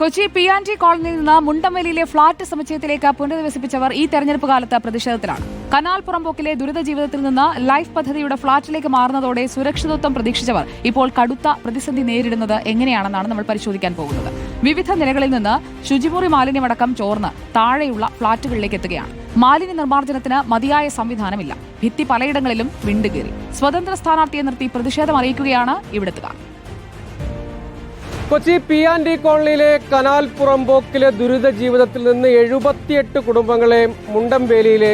Kochi P and T കോളനിയിൽ നിന്ന് മുണ്ടംവലിയിലെ flat സമുച്ചയത്തിലേക്ക് പുനരധിവസിപ്പിച്ചവർ ഈ തെരഞ്ഞെടുപ്പ് കാലത്ത് പ്രതിഷേധത്തിലാണ്. കനാൽ പുറമ്പോക്കിലെ ദുരിത ജീവിതത്തിൽ നിന്ന് ലൈഫ് പദ്ധതിയുടെ ഫ്ളാറ്റിലേക്ക് മാറുന്നതോടെ സുരക്ഷിതത്വം പ്രതീക്ഷിച്ചവർ ഇപ്പോൾ കടുത്ത പ്രതിസന്ധി നേരിടുന്നത് എങ്ങനെയാണെന്നാണ് നമ്മൾ പരിശോധിക്കാൻ പോകുന്നത്. വിവിധ നിലകളിൽ നിന്ന് ശുചിമുറി മാലിന്യമടക്കം ചോർന്ന് താഴെയുള്ള ഫ്ളാറ്റുകളിലേക്ക് എത്തുകയാണ്. മാലിന്യ നിർമ്മാർജനത്തിന് മതിയായ സംവിധാനമില്ല. ഭിത്തി പലയിടങ്ങളിലും വിണ്ടുകീറി. സ്വതന്ത്ര സ്ഥാനാർത്ഥിയെ നിർത്തി പ്രതിഷേധം അറിയിക്കുകയാണ് ഇവിടുത്തുകാർ. കൊച്ചി പി ആൻഡ് ഡി കോളനിയിലെ കനാൽ പുറമ്പോക്കിലെ ദുരിത ജീവിതത്തിൽ നിന്ന് എഴുപത്തിയെട്ട് കുടുംബങ്ങളെ മുണ്ടംവേലിയിലെ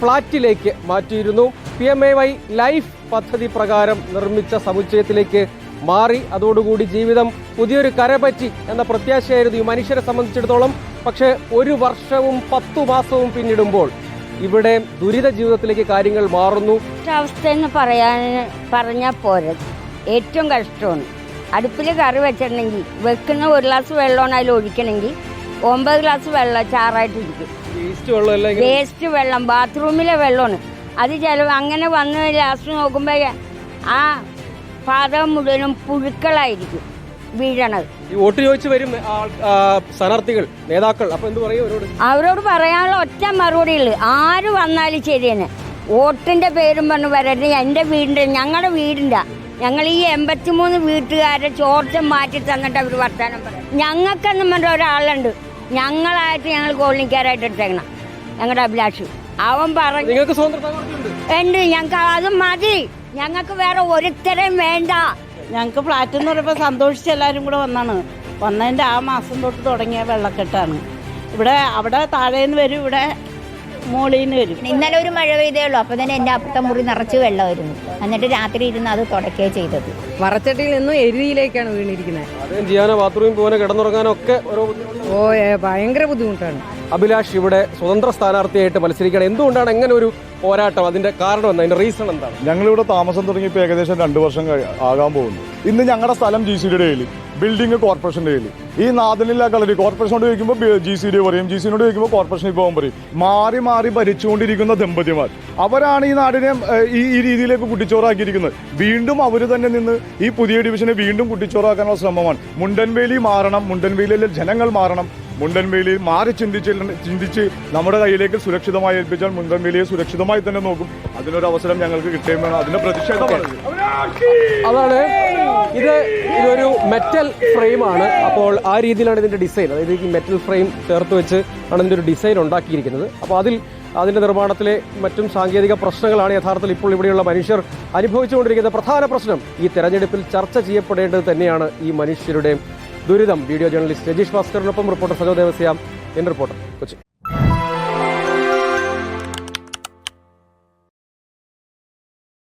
ഫ്ളാറ്റിലേക്ക് മാറ്റിയിരുന്നു. P M A Y life പദ്ധതി പ്രകാരം നിർമ്മിച്ച സമുച്ചയത്തിലേക്ക് മാറി. അതോടുകൂടി ജീവിതം പുതിയൊരു കരപറ്റി എന്ന പ്രത്യാശയായിരുന്നു ഈ മനുഷ്യരെ സംബന്ധിച്ചിടത്തോളം. പക്ഷേ ഒരു വർഷവും പത്തു മാസവും പിന്നിടുമ്പോൾ ഇവിടെ ദുരിത ജീവിതത്തിലേക്ക് കാര്യങ്ങൾ മാറുന്നു. അവസ്ഥ എന്ന് പറയാൻ പറഞ്ഞാൽ പോരെ. ഏറ്റവും കഷ്ടമാണ്. അടുപ്പിൽ കറി വെച്ചിട്ടുണ്ടെങ്കിൽ വെക്കുന്ന ഒരു ഗ്ലാസ് വെള്ളമാണ് അതിൽ ഒഴിക്കണമെങ്കിൽ ഒമ്പത് ഗ്ലാസ് വെള്ളം ചാറായിട്ടിരിക്കും വേസ്റ്റ് വെള്ളമെല്ലാം ഇങ്ങനെ? വേസ്റ്റ് വെള്ളം ബാത്റൂമിലെ വെള്ളമാണ്. അത് ചില അങ്ങനെ വന്ന് ലാസ്റ്റ് നോക്കുമ്പോൾ ആ പാതകം മുഴുവനും പുഴുക്കളായിരിക്കും വീഴണത്. വോട്ട് ചോദിച്ചു വരും സ്ഥാനാർത്ഥികൾ നേതാക്കൾ. അപ്പൊ എന്ത് പറയും അവരോട്? അവരോട് പറയാനുള്ള ഒറ്റ മറുപടി ഉള്ളു. ആര് വന്നാലും ശരി തന്നെ വോട്ടിന്റെ പേരും പറഞ്ഞു വരരുത്. എന്റെ വീടിന്റെ ഞങ്ങളുടെ വീടിന്റെ ഞങ്ങൾ ഈ എൺപത്തിമൂന്ന് വീട്ടുകാരെ ചോർച്ച മാറ്റി തന്നിട്ട് അവർ വർത്താനം പറയും. ഞങ്ങൾക്കെന്നും പറഞ്ഞ ഒരാളുണ്ട്. ഞങ്ങളായിട്ട് ഞങ്ങൾ കോളനിക്കാരായിട്ട് എടുത്തേക്കണം. ഞങ്ങളുടെ അഭിലാഷ്. അവൻ പറഞ്ഞു ഉണ്ട് ഞങ്ങൾക്ക് അത് മതി. ഞങ്ങൾക്ക് വേറെ ഒരുത്തരം വേണ്ട. ഞങ്ങൾക്ക് ഫ്ലാറ്റ് എന്ന് പറയുമ്പോൾ സന്തോഷിച്ച് എല്ലാവരും കൂടെ വന്നാണ്. വന്നതിന്റെ ആ മാസം തൊട്ട് തുടങ്ങിയ വെള്ളക്കെട്ടാണ്. ഇവിടെ അവിടെ താഴേന്ന് വരും ഇവിടെ മോളീന്ന് വരും. ഇന്നലെ ഒരു മഴ പെയ്തേ ഉള്ളൂ. അപ്പൊ തന്നെ എന്റെ അപ്പുറത്തെ മുറി നിറച്ച് വെള്ളമായിരുന്നു. എന്നിട്ട് രാത്രി ഇരുന്ന് അത് തുടക്കേ ചെയ്തത്. വറച്ചട്ടിയിൽ നിന്നും എരിയിലേക്കാണ് വീണിരിക്കുന്നത്. അദ്ദേഹം ചെയ്യാനോ ബാത്റൂമിൽ പോകാനോ കിടന്നുറങ്ങാനോ ഒക്കെ ഓരോ. ഓ ഏ, ഭയങ്കര ബുദ്ധിമുട്ടാണ്. അഭിലാഷ് ഇവിടെ സ്വതന്ത്ര സ്ഥാനാർത്ഥിയായിട്ട് മത്സരിക്കണം എന്തുകൊണ്ടാണ് എങ്ങനെ ഒരു പോരാട്ടം? അതിന്റെ കാരണം എന്താ? അതിന്റെ റീസൺ എന്താണ്? ഞങ്ങളിവിടെ താമസം തുടങ്ങിയപ്പോൾ ഏകദേശം രണ്ട് വർഷം കഴി- ആകാൻ പോകുന്നു. ഇന്ന് ഞങ്ങളുടെ സ്ഥലം ജി സി ഡിയുടെ കയ്യിൽ ബിൽഡിംഗ് കോർപ്പറേഷന്റെ കയ്യിൽ ഈ നാദിനില്ല കളരി കോർപ്പറേഷനോട് ചോദിക്കുമ്പോൾ ജി സി ഡി പറയും ജി സിനോട് ചോദിക്കുമ്പോൾ കോർപ്പറേഷൻ പോകാൻ പറയും മാറി മാറി ഭരിച്ചുകൊണ്ടിരിക്കുന്ന ദമ്പതിമാർ അവരാണ് ഈ നാടിനെ ഈ ഈ രീതിയിലേക്ക് കുട്ടിച്ചോറാക്കിയിരിക്കുന്നത് വീണ്ടും അവർ തന്നെ നിന്ന് ഈ പുതിയ ഡിവിഷനെ വീണ്ടും കുട്ടിച്ചോറാക്കാനുള്ള ശ്രമമാണ് മുണ്ടൻവേലി മാറണം മുണ്ടൻവേലിയിലെ ജനങ്ങൾ മാറണം മുണ്ടൻവേലിയിൽ മാറി ചിന്തിച്ച് ചിന്തിച്ച് നമ്മുടെ കയ്യിലേക്ക് സുരക്ഷിതമായി ഏൽപ്പിച്ചാൽ മുണ്ടൻവേലിയെ സുരക്ഷിതമായി തന്നെ നോക്കും അതിനൊരു അവസരം ഞങ്ങൾക്ക് കിട്ടുകയും അതിന്റെ പ്രതിഷേധമാണ് അതാണ് ഇത് ഇതൊരു മെറ്റൽ ഫ്രെയിമാണ് അപ്പോൾ ആ രീതിയിലാണ് ഇതിന്റെ ഡിസൈൻ അതായത് ഈ മെറ്റൽ ഫ്രെയിം ചേർത്ത് വെച്ച് ആണ് ഇതിന്റെ ഒരു ഡിസൈൻ ഉണ്ടാക്കിയിരിക്കുന്നത്. അപ്പോൾ അതിൽ അതിന്റെ നിർമ്മാണത്തിലെ മറ്റും സാങ്കേതിക പ്രശ്നങ്ങളാണ് യഥാർത്ഥത്തിൽ ഇപ്പോൾ ഇവിടെയുള്ള മനുഷ്യർ അനുഭവിച്ചുകൊണ്ടിരിക്കുന്ന പ്രധാന പ്രശ്നം ഈ തെരഞ്ഞെടുപ്പിൽ ചർച്ച ചെയ്യപ്പെടേണ്ടത് തന്നെയാണ് ഈ മനുഷ്യരുടെ ദുരിതം. വീഡിയോ ജേർണലിസ്റ്റ് രജീഷ് ഭാസ്കറിനൊപ്പം റിപ്പോർട്ടർ സജോ ദേവസ്യാം എൻ റിപ്പോർട്ടർ കൊച്ചി.